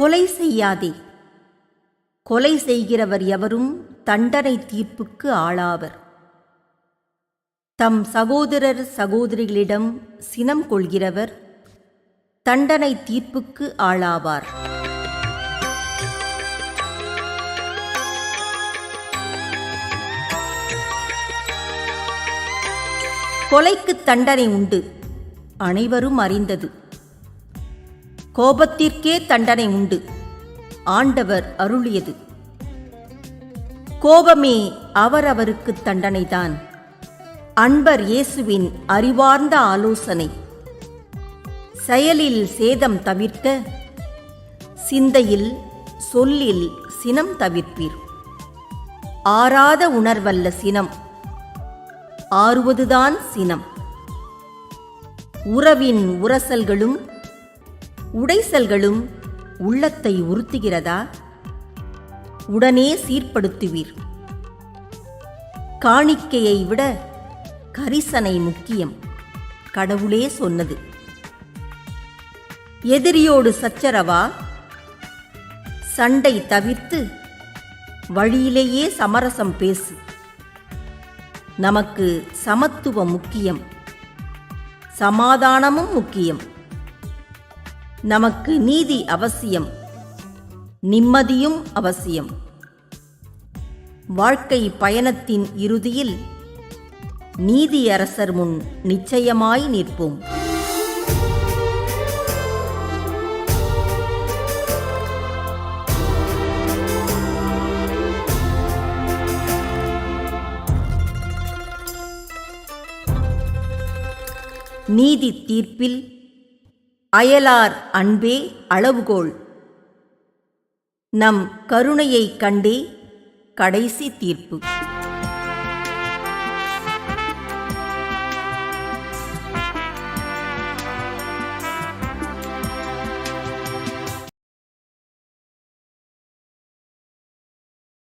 கொலை செய்யாதே. கொலை செய்கிறவர் எவரும் தண்டனை தீர்ப்புக்கு ஆளாவர். தம் சகோதரர் சகோதரிகளிடம் சினம் கொள்கிறவர் தண்டனை தீர்ப்புக்கு ஆளாவார். கொலைக்கு தண்டனை உண்டு. அனைவரும் அறிந்தது. கோபத்திற்கே தண்டனை உண்டு. ஆண்டவர் அருளியது. கோபமே அவரவருக்கு தண்டனைதான். அன்பர் இயேசுவின் அறிவார்ந்த ஆலோசனை. செயலில் சேதம் தவிர்க்க சிந்தையில் சொல்லில் சினம் தவிர்ப்பீர். ஆறாத உணர்வல்ல சினம். ஆறுவதுதான் சினம். உறவின் உரசல்களும் உடைசல்களும் உள்ளத்தை உறுத்துகிறதா? உடனே சீர்படுத்துவீர். காணிக்கையை விட கரிசனை முக்கியம் கடவுளே சொன்னது. எதிரியோடு சச்சரவா? சண்டை தவிர்த்து வழியிலேயே சமரசம் பேசு. நமக்கு சமத்துவம் முக்கியம் சமாதானமும் முக்கியம். நமக்கு நீதி அவசியம். நிம்மதியும் அவசியம். வாழ்க்கை பயணத்தின் இறுதியில் நீதியரசர் முன் நிச்சயமாய் நிற்போம். நீதி தீர்ப்பில் அயலார் அன்பே அளவுகோல் நம் கருணையைக் கண்டே கடைசி தீர்ப்பு.